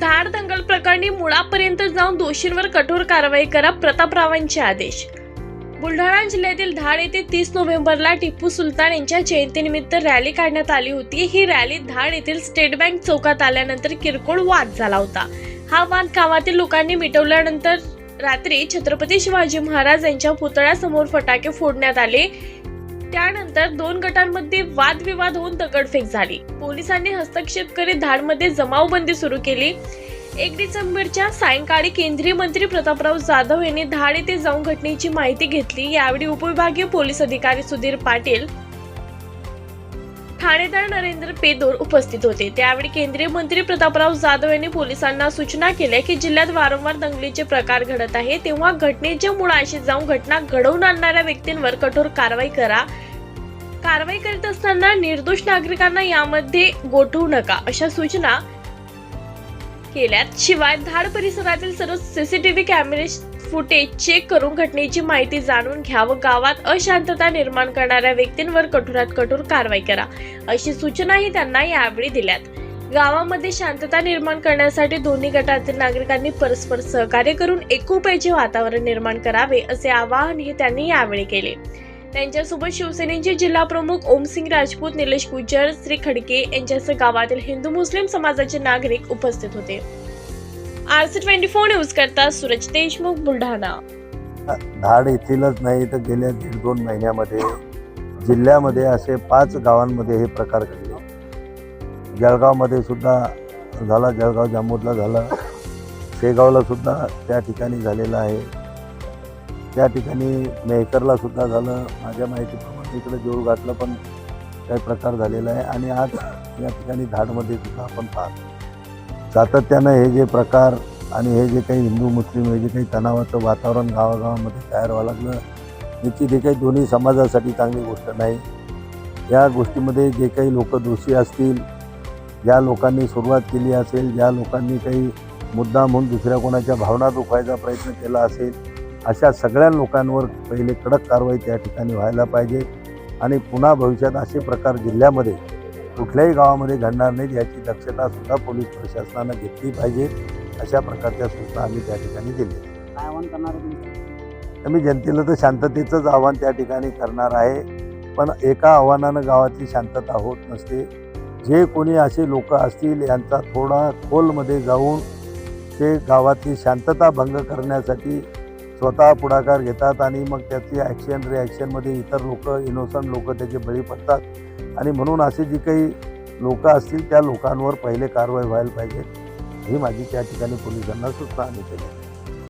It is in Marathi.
धाड दंगल प्रकरणी मुळापर्यंत जाऊन दोषींवर कठोर कारवाई करा प्रतापरावांचे आदेश. बुलढाणा जिल्ह्यातील धाड येथे तीस नोव्हेंबरला टिपू सुलतान यांच्या जयंतीनिमित्त रॅली काढण्यात आली होती. ही रॅली धाड येथील स्टेट बँक चौकात आल्यानंतर किरकोळ वाद झाला होता. हा वाद गावातील लोकांनी मिटवल्यानंतर रात्री छत्रपती शिवाजी महाराज यांच्या पुतळ्यासमोर फटाके फोडण्यात आले. त्यानंतर दोन गटांमध्ये वादविवाद होऊन दगडफेक झाली. पोलिसांनी हस्तक्षेप करीत धाडमध्ये जमावबंदी सुरू केली. एक डिसेंबरच्या सायंकाळी केंद्रीय मंत्री प्रतापराव जाधव यांनी धाड येथे जाऊन घटनेची माहिती घेतली. यावेळी उपविभागीय पोलीस अधिकारी सुधीर पाटील ठाणेदार नरेंद्र पेदोर उपस्थित होते. त्यावेळी केंद्रीय मंत्री प्रतापराव जाधव यांनी पोलिसांना सूचना केल्या की जिल्ह्यात वारंवार दंगलीचे प्रकार घडत आहे. तेव्हा घटनेच्या मुळाशी जाऊन घटना घडवून आणणाऱ्या व्यक्तींवर कठोर कारवाई करा. कारवाई करीत असताना निर्दोष नागरिकांना यामध्ये गोठवू नका अशा सूचना केल्यात. शिवाय धाड परिसरातील सर्व सीसीटीव्ही कॅमेरे फुटेज चेक करून घटनेची माहिती जाणून घ्या व गावात अशांतता निर्माण करणाऱ्या व्यक्तींवर कठोरात कठोर कारवाई करा अशी सूचनाही त्यांना यावेळी दिल्यात. गावामध्ये शांतता निर्माण करण्यासाठी दोन्ही गटातील नागरिकांनी परस्पर सहकार्य करून एकोप्याचे वातावरण निर्माण करावे असे आवाहनही त्यांनी यावेळी केले. त्यांच्यासोबत शिवसेनेचे जिल्हा प्रमुख ओमसिंग राजपूत निलेश गुज्जर श्री खडके यांच्यासह गावातील हिंदू मुस्लिम समाजाचे नागरिक उपस्थित होते. आरसी ट्वेंटी फोर न्यूज करता सूरज देशमुख बुलढाणा. धाड येथीलच नाही तर गेल्या दीड दोन महिन्यामध्ये जिल्ह्यामध्ये असे पाच गावांमध्ये हे प्रकार घडले. जळगावमध्ये सुद्धा झाला जळगाव जामोदला झाला. शेगावला सुद्धा त्या ठिकाणी झालेलं आहे. त्या ठिकाणी मेहकरला सुद्धा झालं. माझ्या माहितीप्रमाणे इकडे जोरघाटला पण काही प्रकार झालेला आहे. आणि आज या ठिकाणी धाडमध्ये सुद्धा आपण पाहतो. सातत्यानं हे जे प्रकार आणि हे जे काही हिंदू मुस्लिम हे जे काही तणावाचं वातावरण गावागावामध्ये तयार व्हावं लागलं याची जे काही दोन्ही समाजासाठी चांगली गोष्ट नाही. या गोष्टीमध्ये जे काही लोक दोषी असतील ज्या लोकांनी सुरुवात केली असेल ज्या लोकांनी काही मुद्दा म्हणून दुसऱ्या कोणाच्या भावना दुखवायचा प्रयत्न केला असेल अशा सगळ्या लोकांवर पहिले कडक कारवाई त्या ठिकाणी व्हायला पाहिजे. आणि पुन्हा भविष्यात असे प्रकार जिल्ह्यामध्ये कुठल्याही गावामध्ये घडणार नाहीत याची दक्षता सुद्धा पोलीस प्रशासनानं घेतली पाहिजे. अशा प्रकारच्या सूचना आम्ही त्या ठिकाणी दिल्या. काय आव्हान करणार आहे तुम्ही आम्ही जनतेला तर शांततेचंच आव्हान त्या ठिकाणी करणार आहे. पण एका आव्हानानं गावाची शांतता होत नसते. जे कोणी असे लोक असतील यांचा थोडा खोलमध्ये जाऊन ते गावातली शांतता भंग करण्यासाठी स्वतः पुढाकार घेतात आणि मग त्याची ॲक्शन रिॲक्शनमध्ये इतर लोक इनोसंट लोक त्याचे बळी पडतात. आणि म्हणून असे जी काही लोक असतील त्या लोकांवर पहिले कारवाई व्हायला पाहिजे. ही माझी त्या ठिकाणी पोलिसांना सूचना आम्ही केली.